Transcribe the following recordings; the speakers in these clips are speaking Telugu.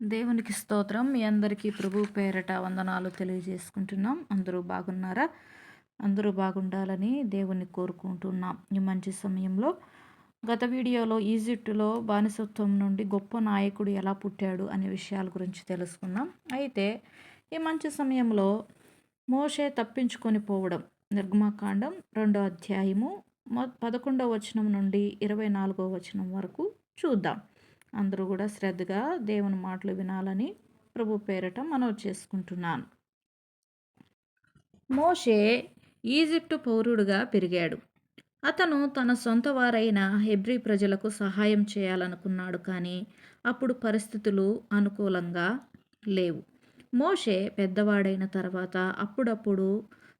దేవునికి స్తోత్రం. మీ అందరికీ ప్రభు పేరట వందనాలు తెలియజేసుకుంటున్నాం. అందరూ బాగున్నారా? అందరూ బాగుండాలని దేవుని కోరుకుంటున్నాం. ఈ మంచి సమయంలో గత వీడియోలో ఈజిప్టులో బానిసత్వం నుండి గొప్ప నాయకుడు ఎలా పుట్టాడు అనే విషయాల గురించి తెలుసుకున్నాం. అయితే ఈ మంచి సమయంలో మోషే తప్పించుకొని పోవడం నిర్గమాకాండం రెండో అధ్యాయము పదకొండవ వచనం నుండి ఇరవై నాలుగో వచనం వరకు చూద్దాం. అందరూ కూడా శ్రద్ధగా దేవుని మాటలు వినాలని ప్రభు పేరట మనవి చేసుకుంటున్నాను. మోషే ఈజిప్టు పౌరుడుగా పెరిగాడు. అతను తన సొంత వారైన హెబ్రి ప్రజలకు సహాయం చేయాలనుకున్నాడు కానీ అప్పుడు పరిస్థితులు అనుకూలంగా లేవు. మోషే పెద్దవాడైన తర్వాత అప్పుడప్పుడు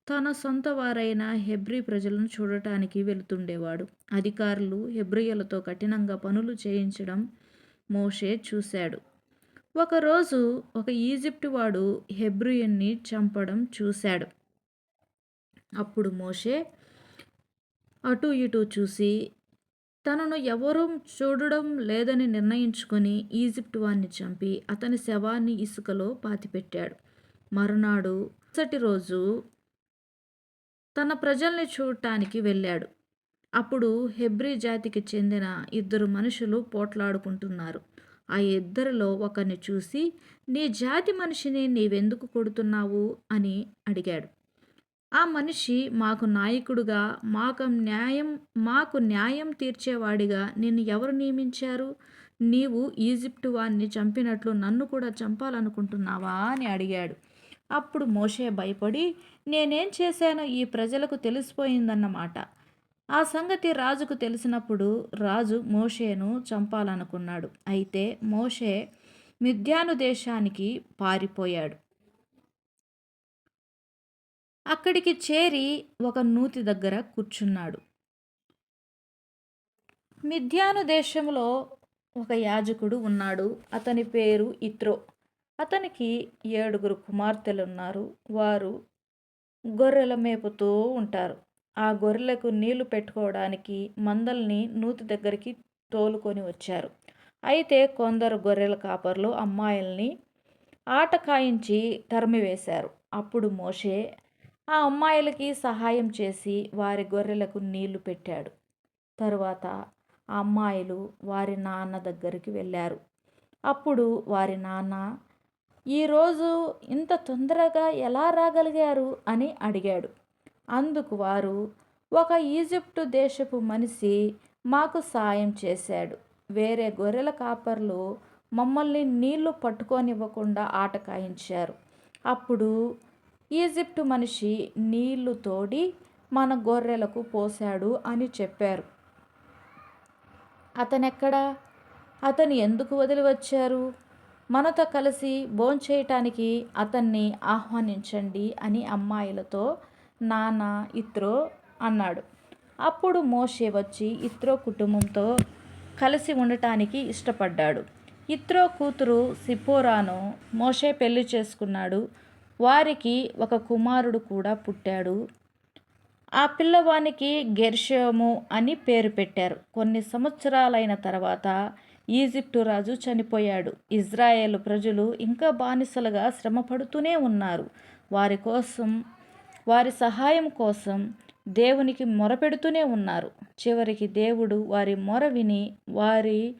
తన సొంత వారైన హెబ్రి ప్రజలను చూడటానికి వెళుతుండేవాడు. అధికారులు హెబ్రియలతో కఠినంగా పనులు చేయించడం మోషే చూశాడు. ఒకరోజు ఒక ఈజిప్ట్ వాడు హెబ్రియన్ని చంపడం చూశాడు. అప్పుడు మోషే అటు ఇటు చూసి తనను ఎవరూ చూడడం లేదని నిర్ణయించుకొని ఈజిప్ట్ వాడిని చంపి అతని శవాన్ని ఇసుకలో పాతిపెట్టాడు. మరునాడు మరుసటి రోజు తన ప్రజల్ని చూడటానికి వెళ్ళాడు. అప్పుడు హెబ్రీ జాతికి చెందిన ఇద్దరు మనుషులు పోట్లాడుకుంటున్నారు. ఆ ఇద్దరిలో ఒకరిని చూసి నీ జాతి మనిషిని నీవెందుకు కొడుతున్నావు? అని అడిగాడు. ఆ మనిషి మాకు నాయకుడుగా మాకు న్యాయం మాకు న్యాయం తీర్చేవాడిగా నిన్ను ఎవరు నియమించారు? నీవు ఈజిప్టు వారిని చంపినట్లు నన్ను కూడా చంపాలనుకుంటున్నావా? అని అడిగాడు. అప్పుడు మోషే భయపడి నేనేం చేశానో ఈ ప్రజలకు తెలిసిపోయిందన్నమాట. ఆ సంగతి రాజుకు తెలిసినప్పుడు రాజు మోషేను చంపాలనుకున్నాడు. అయితే మోషే మిథ్యాను దేశానికి పారిపోయాడు. అక్కడికి చేరి ఒక నూతి దగ్గర కూర్చున్నాడు. మిథ్యాను దేశంలో ఒక యాజకుడు ఉన్నాడు. అతని పేరు ఇత్రో. అతనికి ఏడుగురు కుమార్తెలు ఉన్నారు వారు గొర్రెల మేపుతూ ఉంటారు. ఆ గొర్రెలకు నీళ్ళు పెట్టుకోవడానికి మందల్ని నూతి దగ్గరికి తోలుకొని వచ్చారు. అయితే కొందరు గొర్రెల కాపర్లు అమ్మాయిల్ని ఆట కాయించి తరిమివేశారు. అప్పుడు మోషే ఆ అమ్మాయిలకి సహాయం చేసి వారి గొర్రెలకు నీళ్ళు పెట్టాడు. తరువాత ఆ అమ్మాయిలు వారి నాన్న దగ్గరికి వెళ్ళారు. అప్పుడు వారి నాన్న ఈరోజు ఇంత తొందరగా ఎలా రాగలిగారు? అని అడిగాడు. అందుకు వారు ఒక ఈజిప్టు దేశపు మనిషి మాకు సాయం చేశాడు. వేరే గొర్రెల కాపర్లు మమ్మల్ని నీళ్ళు పట్టుకొనివ్వకుండా ఆటకాయించారు అప్పుడు ఈజిప్టు మనిషి నీళ్ళు తోడి మన గొర్రెలకు పోశాడు అని చెప్పారు. అతనెక్కడా? అతను ఎందుకు వదిలి వచ్చారు? మనతో కలిసి భోంచేయటానికి అతన్ని ఆహ్వానించండి అని అమ్మాయిలతో నాన్న ఇత్రో అన్నాడు. అప్పుడు మోషే వచ్చి ఇత్రో కుటుంబంతో కలిసి ఉండటానికి ఇష్టపడ్డాడు. ఇత్రో కూతురు సిపోరాను మోషే పెళ్ళి చేసుకున్నాడు. వారికి ఒక కుమారుడు కూడా పుట్టాడు. ఆ పిల్లవానికి గెర్షము అని పేరు పెట్టారు. కొన్ని సంవత్సరాలైన తర్వాత ఈజిప్టు రాజు చనిపోయాడు. ఇజ్రాయేల్ ప్రజలు ఇంకా బానిసలుగా శ్రమపడుతూనే ఉన్నారు. వారి కోసం వారి సహాయం కోసం దేవునికి మొరపెడుతూనే ఉన్నారు. చివరికి దేవుడు వారి మొర విని వారి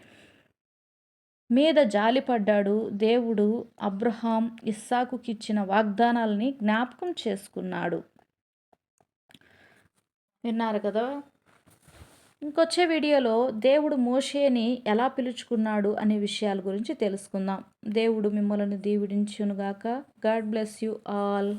మీద జాలిపడ్డాడు. దేవుడు అబ్రహాం ఇస్సాకుకిచ్చిన వాగ్దానాలని జ్ఞాపకం చేసుకున్నాడు. విన్నారు కదా? ఇంకొచ్చే వీడియోలో దేవుడు మోషేని ఎలా పిలుచుకున్నాడు అనే విషయాల గురించి తెలుసుకుందాం. దేవుడు మిమ్మల్ని దీవిడించునుగాక గాడ్ బ్లెస్ యు ఆల్.